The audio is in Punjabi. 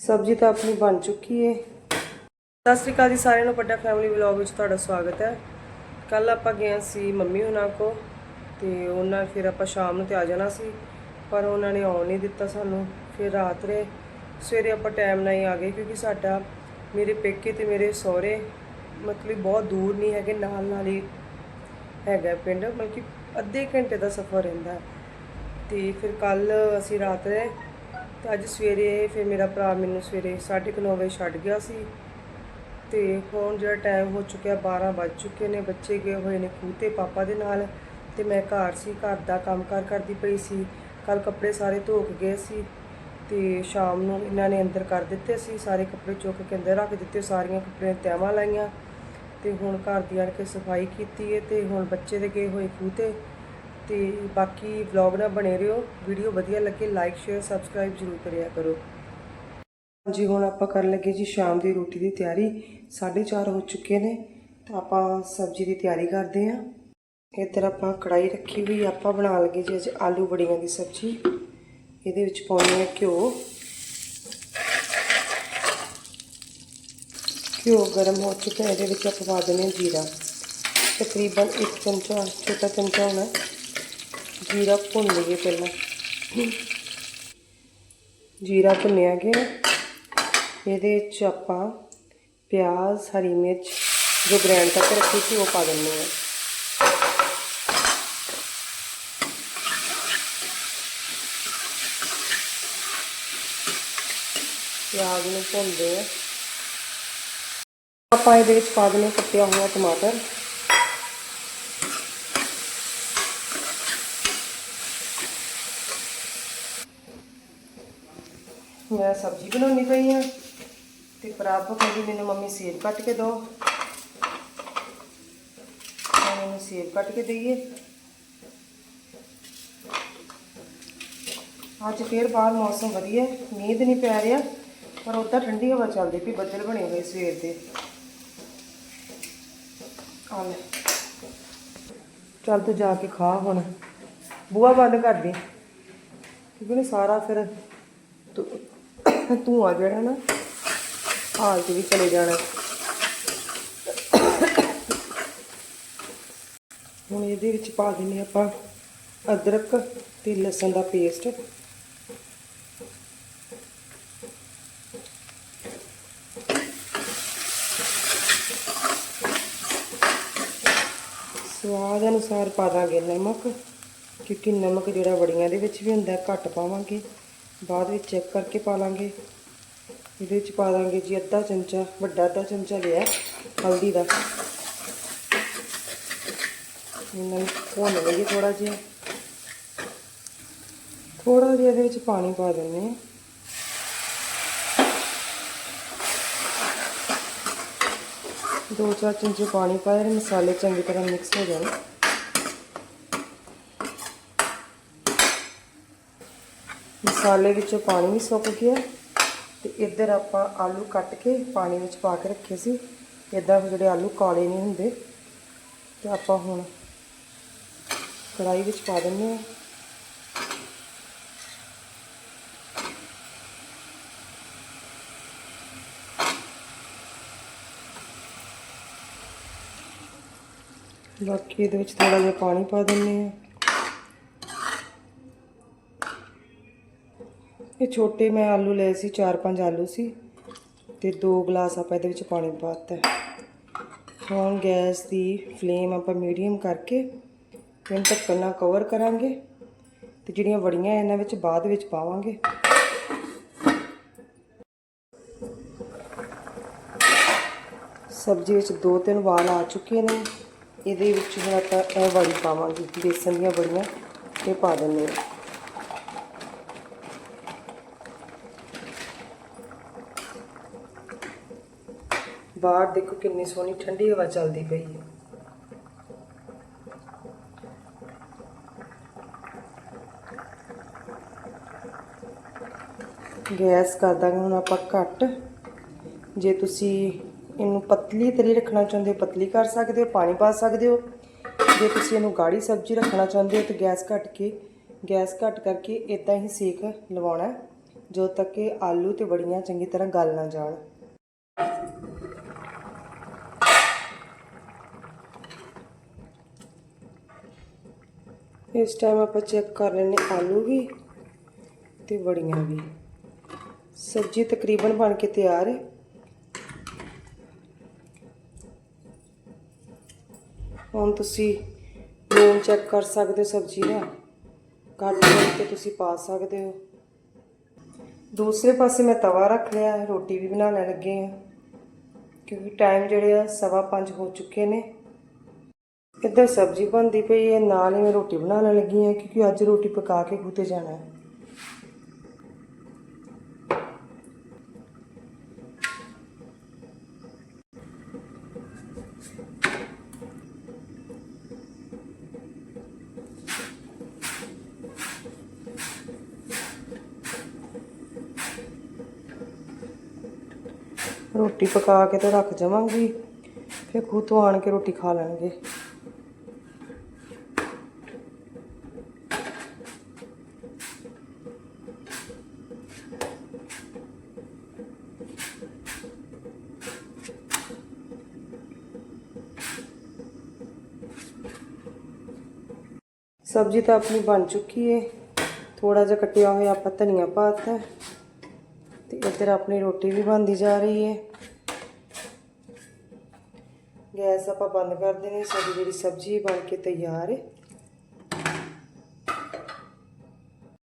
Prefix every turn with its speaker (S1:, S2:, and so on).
S1: ਸਬਜ਼ੀ ਤਾਂ ਆਪਣੀ ਬਣ ਚੁੱਕੀ ਹੈ ਸਤਿ ਸ਼੍ਰੀ ਅਕਾਲ ਜੀ ਸਾਰਿਆਂ ਨੂੰ, ਵੱਡਾ ਫੈਮਿਲੀ ਵਲੌਗ ਵਿੱਚ ਤੁਹਾਡਾ ਸਵਾਗਤ ਹੈ। ਕੱਲ ਆਪਾਂ ਗਏ ਸੀ ਮੰਮੀ ਉਹਨਾਂ ਕੋ ਤੇ ਉਹਨਾਂ ਫਿਰ ਆਪਾਂ ਸ਼ਾਮ ਨੂੰ ਤੇ ਆ ਜਾਣਾ ਸੀ, ਪਰ ਉਹਨਾਂ ਨੇ ਆਉਣ ਨਹੀਂ ਦਿੱਤਾ ਸਾਨੂੰ। ਫਿਰ ਰਾਤ ਰੇ ਸਵੇਰੇ ਆਪਾਂ ਟਾਈਮ ਨਾਲ ਹੀ ਆ ਗਏ ਕਿਉਂਕਿ ਸਾਡਾ, ਮੇਰੇ ਪੇਕੇ ਤੇ ਮੇਰੇ ਸਹੁਰੇ ਮਤਲਬ ਬਹੁਤ ਦੂਰ ਨਹੀਂ ਹੈਗੇ, ਨਾਲ ਨਾਲ ਹੀ ਹੈਗਾ ਪਿੰਡ, ਮਤਲਬ ਕਿ ਅੱਧੇ ਘੰਟੇ ਦਾ ਸਫ਼ਰ ਰਹਿੰਦਾ। ਹੈ। ਤੇ ਫਿਰ ਕੱਲ ਅਸੀਂ ਰਾਤ ਰਹੇ ਤੇ ਅੱਜ ਸਵੇਰੇ ਫਿਰ ਮੇਰਾ ਭਰਾ ਮੈਨੂੰ ਸਵੇਰੇ 9:30 ਵਜੇ ਛੱਡ ਗਿਆ ਸੀ ਤੇ ਹੁਣ ਜਿਹੜਾ ਟਾਈਮ ਹੋ ਚੁੱਕਿਆ 12 ਵੱਜ ਚੁੱਕੇ ਨੇ, ਬੱਚੇ ਗਏ ਹੋਏ ਨੇ ਖੂਹ ਤੇ ਪਾਪਾ ਦੇ ਨਾਲ ਤੇ ਮੈਂ ਘਰ ਸੀ, ਘਰ ਦਾ ਕੰਮ ਕਾਰ ਕਰਦੀ ਪਈ ਸੀ ਕੱਲ ਕੱਪੜੇ ਸਾਰੇ ਧੋ ਕੇ ਗਏ ਸੀ ਤੇ ਸ਼ਾਮ ਨੂੰ ਇਹਨਾਂ ਨੇ ਅੰਦਰ ਕਰ ਦਿੱਤੇ ਸੀ, ਸਾਰੇ ਕੱਪੜੇ ਚੁੱਕ ਕੇ ਅੰਦਰ ਰੱਖ ਦਿੱਤੇ, ਸਾਰੀਆਂ ਕੱਪੜਿਆਂ ਤੈਵਾਂ ਲਾਈਆਂ ਤੇ ਹੁਣ ਘਰ ਦੀ ਆਣ ਕੇ ਸਫ਼ਾਈ ਕੀਤੀ ਹੈ ਤੇ ਹੁਣ ਬੱਚੇ ਦੇ ਗਏ ਹੋਏ ਖੂਹ ਤੇ ਬਾਕੀ ਵਲੌਗ ਨਾਲ ਬਣੇ ਰਹੋ। ਵੀਡੀਓ ਵਧੀਆ ਲੱਗੇ ਲਾਈਕ ਸ਼ੇਅਰ ਸਬਸਕ੍ਰਾਈਬ ਜ਼ਰੂਰ ਕਰਿਆ ਕਰੋ। ਜੀ ਹੁਣ ਆਪਾਂ ਕਰਨ ਲੱਗੇ ਜੀ ਸ਼ਾਮ ਦੀ ਰੋਟੀ ਦੀ ਤਿਆਰੀ। 4:30 ਹੋ ਚੁੱਕੇ ਨੇ, ਤਾਂ ਆਪਾਂ ਸਬਜ਼ੀ ਦੀ ਤਿਆਰੀ ਕਰਦੇ ਹਾਂ। ਇੱਧਰ ਆਪਾਂ ਕੜਾਈ ਰੱਖੀ ਹੋਈ, ਆਪਾਂ ਬਣਾਉਣ ਲੱਗੇ ਜੀ ਅੱਜ ਆਲੂ ਬੜੀਆਂ ਦੀ ਸਬਜ਼ੀ। ਇਹਦੇ ਵਿੱਚ ਪਾਉਣੀ ਹੈ ਘਿਓ। ਘਿਓ ਗਰਮ ਹੋ ਚੁੱਕਾ ਇਹਦੇ ਵਿੱਚ ਆਪਾਂ ਪਾ ਦਿੰਦੇ ਹਾਂ ਜੀਰਾ। ਤਕਰੀਬਨ 1 ਚਮਚਾ, ਛੋਟਾ ਚਮਚਾ ਹੋਣਾ। ਜੀਰਾ ਭੁੰਨ ਲਈਏ ਪਹਿਲਾਂ। ਜੀਰਾ ਭੁੰਨਿਆ ਗਿਆ। ਇਹਦੇ ਵਿੱਚ ਆਪਾਂ ਪਿਆਜ਼, ਹਰੀ ਮਿਰਚ ਜੋ ਗ੍ਰਾਈਂਡ ਕਰਕੇ ਰੱਖੀ ਸੀ ਉਹ ਪਾ ਦਿੰਦੇ ਹਾਂ। ਪਿਆਜ਼ ਨੂੰ ਭੁੰਨਦੇ ਆ ਆਪਾਂ ਇਹਦੇ ਵਿੱਚ ਪਾ ਦਿੰਦੇ ਹਾਂ ਕੱਟਿਆ ਹੋਇਆ ਟਮਾਟਰ ਮੈਂ ਸਬਜ਼ੀ ਬਣਾਉਣੀ ਪਈ ਆ ਤੇ ਪ੍ਰਭ ਕਹਿੰਦੀ ਮੈਨੂੰ ਮੰਮੀ ਸੇਬ ਕੱਟ ਕੇ ਦਿਓ। ਮੈਨੂੰ ਸੇਬ ਕੱਟ ਕੇ ਦਈਏ। ਅੱਜ ਫੇਰ ਬਾਹਰ ਮੌਸਮ ਵਧੀਆ ਮੀਂਹ ਨਹੀਂ ਪੈ ਰਿਹਾ, ਪਰ ਉੱਦਾਂ ਠੰਡੀ ਹਵਾ ਚੱਲਦੀ ਪਈ, ਬੱਦਲ ਬਣੇ ਹੋਏ ਸਵੇਰ ਦੇ। ਆ ਚੱਲ ਤੂੰ ਜਾ ਕੇ ਖਾ ਹੁਣ। ਬੂਹਾ ਬੰਦ ਕਰ ਦੇ। ਕਿਉਂਕਿ ਸਾਰਾ ਫਿਰ ਤੂੰ ਆ ਜਿਹੜਾ ਨਾ। ਹਾਲਤ ਵੀ ਚਲੇ ਜਾਣਾ। ਹੁਣ ਇਹਦੇ ਵਿੱਚ ਪਾ ਦਿੰਨੇ ਆਪਾਂ ਅਦਰਕ ਤੇ ਲਸਣ ਦਾ ਪੇਸਟ ਸਵਾਦ ਅਨੁਸਾਰ ਪਾ ਦਾਂਗੇ ਨਮਕ, ਕਿਉਂਕਿ ਨਮਕ ਜਿਹੜਾ ਵੜੀਆਂ ਦੇ ਵਿੱਚ ਵੀ ਹੁੰਦਾ, ਘੱਟ ਪਾਵਾਂਗੇ। ਬਾਅਦ ਵਿੱਚ ਚੈੱਕ ਕਰਕੇ ਪਾ ਲਾਂਗੇ। ਇਹਦੇ ਵਿੱਚ ਪਾ ਦਾਂਗੇ ਜੀ ਅੱਧਾ ਚਮਚਾ, ਵੱਡਾ ਅੱਧਾ ਚਮਚਾ ਲਿਆ ਹਲਦੀ ਦਾ। ਇਹਨਾਂ ਨੂੰ ਭੁੰਨ ਲਈਏ ਥੋੜਾ ਜਿਹਾ। ਥੋੜਾ ਜਿਹਾ ਇਹਦੇ ਵਿੱਚ ਪਾਣੀ ਪਾ ਦਿੰਦੇ ਹਾਂ। ਦੋ ਚਾਰ ਚਮਚੇ ਪਾਣੀ ਪਾਇਆ ਤੇ ਮਸਾਲੇ ਚੰਗੀ ਤਰ੍ਹਾਂ ਮਿਕਸ ਹੋ ਜਾਣ। ਮਸਾਲੇ ਵਿੱਚੋਂ ਪਾਣੀ ਵੀ ਸੁੱਕ ਗਿਆ ਤੇ ਇੱਧਰ ਆਪਾਂ ਆਲੂ ਕੱਟ ਕੇ ਪਾਣੀ ਵਿੱਚ ਪਾ ਕੇ ਰੱਖੇ ਸੀ। ਇਦਾਂ ਜਿਹੜੇ ਆਲੂ ਕਾਲੇ ਨਹੀਂ ਹੁੰਦੇ, ਤੇ ਆਪਾਂ ਹੁਣ ਕੜਾਈ ਵਿੱਚ ਪਾ ਦਿੰਦੇ ਹਾਂ। ਬਾਕੀ ਇਹਦੇ ਵਿੱਚ ਥੋੜਾ ਜਿਹਾ ਪਾਣੀ ਪਾ ਦਿੰਦੇ ਹਾਂ। ਛੋਟੇ ਮੈਂ ਆਲੂ ਲਏ ਸੀ 4-5 ਆਲੂ ਸੀ ਤੇ 2 ਗਲਾਸ ਆਪਾਂ ਇਹਦੇ ਵਿੱਚ ਪਾਣੀ ਪਾਤਾ ਹੁਣ ਗੈਸ ਦੀ ਫਲੇਮ ਆਪਾਂ ਮੀਡੀਅਮ ਕਰਕੇ ਇਹਨੂੰ ਢੱਕਣ ਨਾਲ ਕਵਰ ਕਰਾਂਗੇ ਤੇ ਜਿਹੜੀਆਂ ਵੜੀਆਂ ਇਹਨਾਂ ਵਿੱਚ ਬਾਅਦ ਵਿੱਚ ਪਾਵਾਂਗੇ। ਸਬਜ਼ੀ ਵਿੱਚ ਦੋ ਤਿੰਨ ਵਾਲ ਆ ਚੁੱਕੇ ਨੇ। ਇਹਦੇ ਵਿੱਚ ਹੁਣ ਆਪਾਂ ਇਹ ਵੜੀ ਪਾਵਾਂਗੇ, ਬੇਸਨ ਦੀਆਂ ਵੜੀਆਂ, ਇਹ ਪਾ ਦਿੰਦੇ ਹਾਂ। ਬਾਹਰ ਦੇਖੋ ਕਿੰਨੀ ਸੋਹਣੀ ਠੰਡੀ ਹਵਾ ਚੱਲਦੀ ਪਈ ਹੈ। ਗੈਸ ਕਰ ਦਾਂਗੇ ਹੁਣ ਆਪਾਂ ਘੱਟ। ਜੇ ਤੁਸੀਂ ਇਹਨੂੰ ਪਤਲੀ ਤਰੀ ਰੱਖਣਾ ਚਾਹੁੰਦੇ ਹੋ, ਪਤਲੀ ਕਰ ਸਕਦੇ ਹੋ, ਪਾਣੀ ਪਾ ਸਕਦੇ ਹੋ। ਜੇ ਤੁਸੀਂ ਇਹਨੂੰ ਗਾੜੀ ਸਬਜ਼ੀ ਰੱਖਣਾ ਚਾਹੁੰਦੇ ਹੋ ਤਾਂ ਗੈਸ ਘੱਟ ਕੇ, ਗੈਸ ਘੱਟ ਕਰਕੇ ਇਦਾਂ ਹੀ ਸੇਕ ਲਵਾਉਣਾ ਜਦੋਂ ਤੱਕ ਕਿ ਆਲੂ ਤੇ ਬੜੀਆਂ ਚੰਗੀ ਤਰ੍ਹਾਂ ਗਲ ਨਾ ਜਾਣ। ਇਸ ਟਾਈਮ ਆਪਾਂ ਚੈੱਕ ਕਰ ਲੈਣੇ ਆਲੂ ਵੀ ਤੇ ਬੜੀਆਂ ਵੀ। ਸਬਜ਼ੀ ਤਕਰੀਬਨ ਬਣ ਕੇ ਤਿਆਰ ਹੈ। ਹੁਣ ਤੁਸੀਂ ਲੂਣ ਚੈੱਕ ਕਰ ਸਕਦੇ ਹੋ ਸਬਜ਼ੀ ਦਾ। ਘੱਟ ਹੋਣ ਤੇ ਤੁਸੀਂ ਪਾ ਸਕਦੇ ਹੋ। ਦੂਸਰੇ ਪਾਸੇ ਮੈਂ ਤਵਾ ਰੱਖ ਲਿਆ, ਰੋਟੀ ਵੀ ਬਣਾ ਲੈਣ ਲੱਗੇ ਆ ਕਿਉਂਕਿ ਟਾਈਮ ਜਿਹੜੇ ਆ ਸਵਾ ਪੰਜ ਹੋ ਚੁੱਕੇ ਨੇ। ਇੱਧਰ ਸਬਜ਼ੀ ਬਣਦੀ ਪਈ ਹੈ? ਨਾਲ ਹੀ ਮੈਂ ਰੋਟੀ ਬਣਾਉਣ ਲੱਗੀ ਹਾਂ ਕਿਉਂਕਿ ਅੱਜ ਰੋਟੀ ਪਕਾ ਕੇ ਖੂਤੇ ਜਾਣਾ ਹੈ। ਰੋਟੀ ਪਕਾ ਕੇ ਤੇ ਰੱਖ ਜਾਵਾਂਗੀ, ਫਿਰ ਖੂਹ ਤੋਂ ਆਣ ਕੇ ਰੋਟੀ ਖਾ ਲੈਣਗੇ। ਸਬਜ਼ੀ ਤਾਂ ਆਪਣੀ ਬਣ ਚੁੱਕੀ ਹੈ ਥੋੜਾ ਜਿਹਾ ਕੱਟਿਆ ਹੋਇਆ ਆਪਾਂ ਧਨੀਆ ਪਾਤਾ। ਹੈ ਤੇ ਇੱਧਰ ਆਪਣੀ ਰੋਟੀ ਵੀ ਬਣਦੀ ਜਾ ਰਹੀ ਹੈ ਗੈਸ ਆਪਾਂ ਬੰਦ ਕਰ ਦੇਣੀ। ਸਾਡੀ ਜਿਹੜੀ ਸਬਜ਼ੀ ਬਣ ਕੇ ਤਿਆਰ ਹੈ